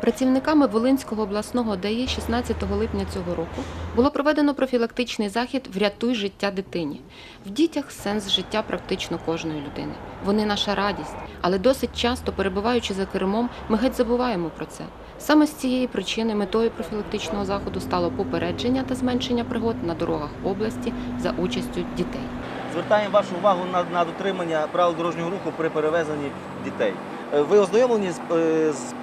Працівниками Волинського обласного ДАІ 16 липня цього року було проведено профілактичний захід Врятуй життя дитині. В дітях сенс життя практично кожної людини. Вони наша радість, але досить часто, перебуваючи за кермом, ми геть забуваємо про це. Саме з цієї причини метою профілактичного заходу стало попередження та зменшення пригод на дорогах області за участю дітей. Звертаємо вашу увагу на, на дотримання правил дорожнього руху при перевезенні дітей. Е, Ви ознайомлені з, е, з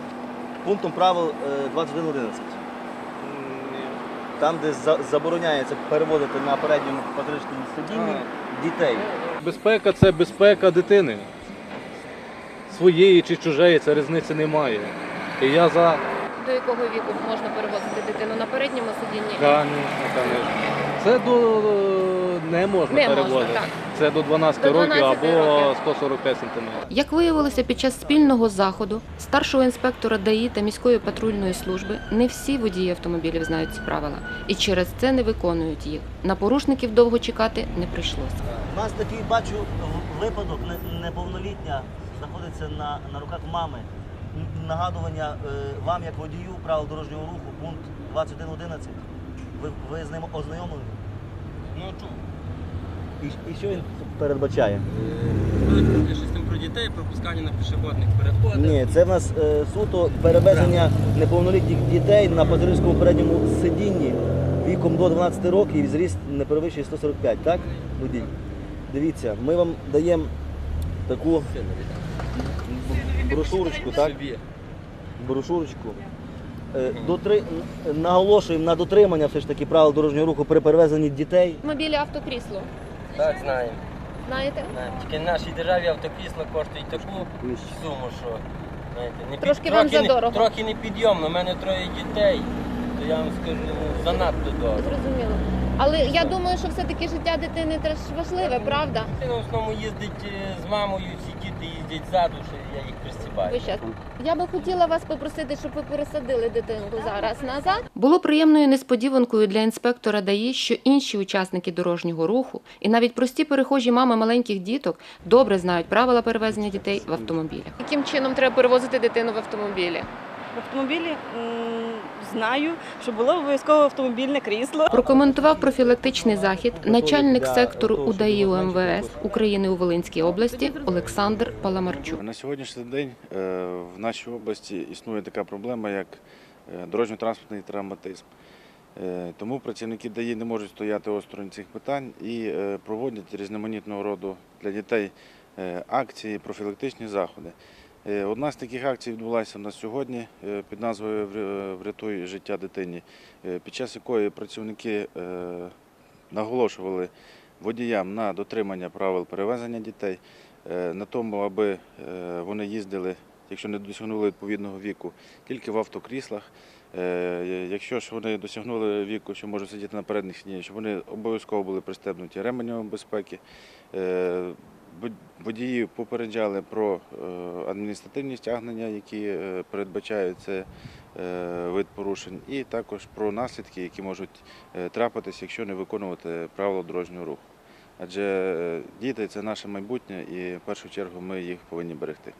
пунктом правил е, 21.11? Там, де за- забороняється переводити на передньому патричному сидінні дітей. Безпека це безпека дитини. Своєї чи чужої, це різниці немає. І я за До якого віку можна перевозити дитину на передньому сидінні? Конечно, конечно. Це до не можна Не можна, так. Це до 12 До років 12 або років. 145 сантиметрів. Як виявилося під час спільного заходу старшого інспектора ДАІ та міської патрульної служби, не всі водії автомобілів знають ці правила і через це не виконують їх. На порушників довго чекати не прийшлося. У нас такий бачу випадок, неповнолітня знаходиться на, на руках мами. Нагадування е, вам, як водію правил дорожнього руху, пункт 21.11. Ви, ви з ним ознайомлені? Ну чув. І, і що він передбачає? Е, Щось там про дітей, пропускання на пішохідних переходах. Ні, це в нас е, суто перевезення неповнолітніх дітей на пасажирському передньому сидінні віком до 12 років і зріст не перевищує 145, так? Водій? Дивіться, ми вам даємо таку брошурочку, так? Собі. Брошурочку. Е, Дотри... Наголошуємо на дотримання все ж таки правил дорожнього руху при перевезенні дітей. Мобілі автокрісло. Так, знаємо. Знаєте? знаємо. Тільки в нашій державі автокрісло коштує таку суму, що знаєте, не під- Трошки вам трохи не- задорого. Трохи непідйомно. У мене троє дітей, то я вам скажу, ну, занадто дорого. Зрозуміло. Але я думаю, що все-таки життя дитини теж важливе, правда? Дитина в основному їздить е, з мамою, всі діти їздять ззаду, що я їх пристібаю. Ви щас. Я би хотіла вас попросити, щоб ви пересадили дитинку зараз назад. Було приємною несподіванкою для інспектора ДАІ, що інші учасники дорожнього руху і навіть прості перехожі мами маленьких діток добре знають правила перевезення дітей в автомобілях. Яким чином треба перевозити дитину в автомобілі? В автомобілі знаю, що було обов'язково автомобільне крісло. Прокоментував профілактичний захід начальник сектору УДАІ УМВС України у Волинській області Олександр Паламарчук. На сьогоднішній день е, в нашій області існує така проблема, як е, дорожньо-транспортний травматизм. Е, Тому працівники ДАІ не можуть стояти осторонь цих питань і проводять різноманітного роду для дітей акції, профілактичні заходи. Е, Одна з таких акцій відбулася у нас сьогодні е, під назвою Врятуй життя дитині, е, під час якої працівники е, наголошували водіям на дотримання правил перевезення дітей, е, на тому, аби е, вони їздили, якщо не досягнули відповідного віку, тільки в автокріслах. Е, Якщо ж вони досягнули віку, що можуть сидіти на передніх сидіннях, щоб вони обов'язково були пристебнуті ременем безпеки. Е, Водії попереджали про е, адміністративні стягнення, які передбачаються передбачають е, вид порушень, і також про наслідки, які можуть е, трапитись, якщо не виконувати правила дорожнього руху. Адже е, діти це наше майбутнє, і в першу чергу ми їх повинні берегти.